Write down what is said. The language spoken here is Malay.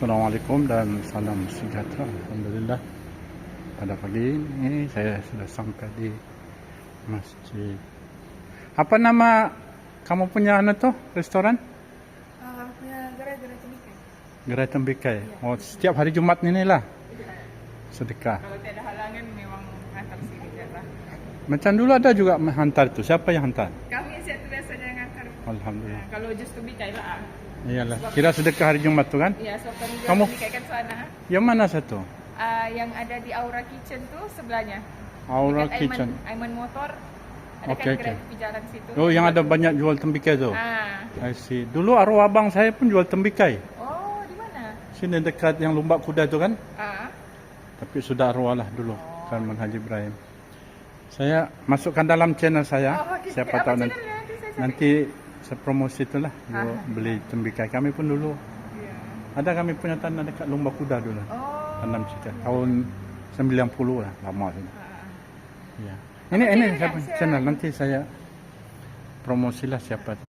Assalamualaikum dan salam sejahtera. Alhamdulillah. Pada pagi ini saya sudah sampai di masjid. Apa nama kamu punya anu tu restoran? Ah, punya gara-gara temikai. Gerai Tembikai. Oh, setiap hari Jumat ni lah. Sedekah. Kalau tiada halangan memang hantar sini lah. Macam dulu ada juga hantar tu. Siapa yang hantar? Kami siap tu biasanya. Alhamdulillah. Kalau just temikai lah. Iyalah. Kira sedekah hari Jumat tu kan? Ya, so kami Kamu- temikai kan sana. Yang mana satu? Ah, yang ada di Aura Kitchen tu sebelahnya. Aura Dekat Kitchen. Aiman, Aiman Motor. Ada Okey, kan tepi jalan situ. Oh, yang ada banyak jual tembikai tu. Ah. I see. Dulu arwah abang saya pun jual tembikai. Oh, di mana? Sini dekat yang lumbak kuda tu kan? Ah. Tapi sudah arwah lah dulu. Salman Haji Ibrahim. Saya masukkan dalam channel saya. Oh, okey. Siapa Apa tahu nanti? Nanti saya cari. nanti saya promosi itulah. Jual, Ah. beli tembikai. Kami pun dulu. Ya. Ada kami punya tanah dekat lumbak kuda dulu. Oh. Tanam situ. Tahun 90 lah. Lama sudah. Ah. Ya. Ini ini punya Saya- channel nanti saya promosilah siapa